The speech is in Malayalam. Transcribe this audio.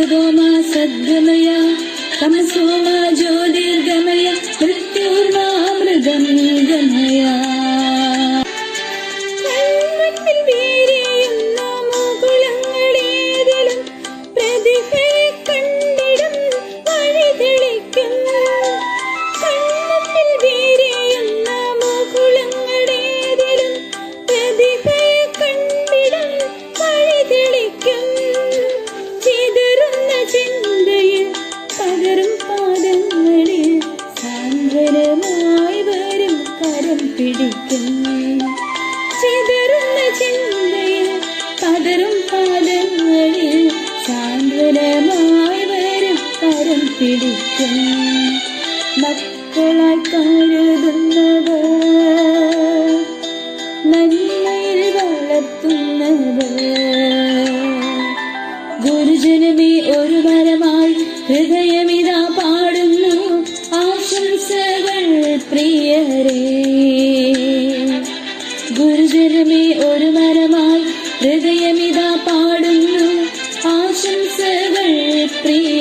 ഹസദോമ സദ്ഗമയ കരം പിടിക്കും ചിതറുന്ന ചിന്തയിൽ പതറും പാദങ്ങളിൽ സാന്ത്വനമായി വരും കരം പിടിക്കും മക്കളായി കരുതുന്നവർ നന്മയിൽ വളർത്തുന്നവർ. ഗുരുജനമേ ഒരു വരമായി ഹൃദയമിതാ പാടുന്നു. ആശംസകൾ പ്രിയരേ. ഗുരുതരമേ ഒരു മരമായി ഹൃദയമിതാ പാടുന്നു. ആശംസകൾ പ്രിയ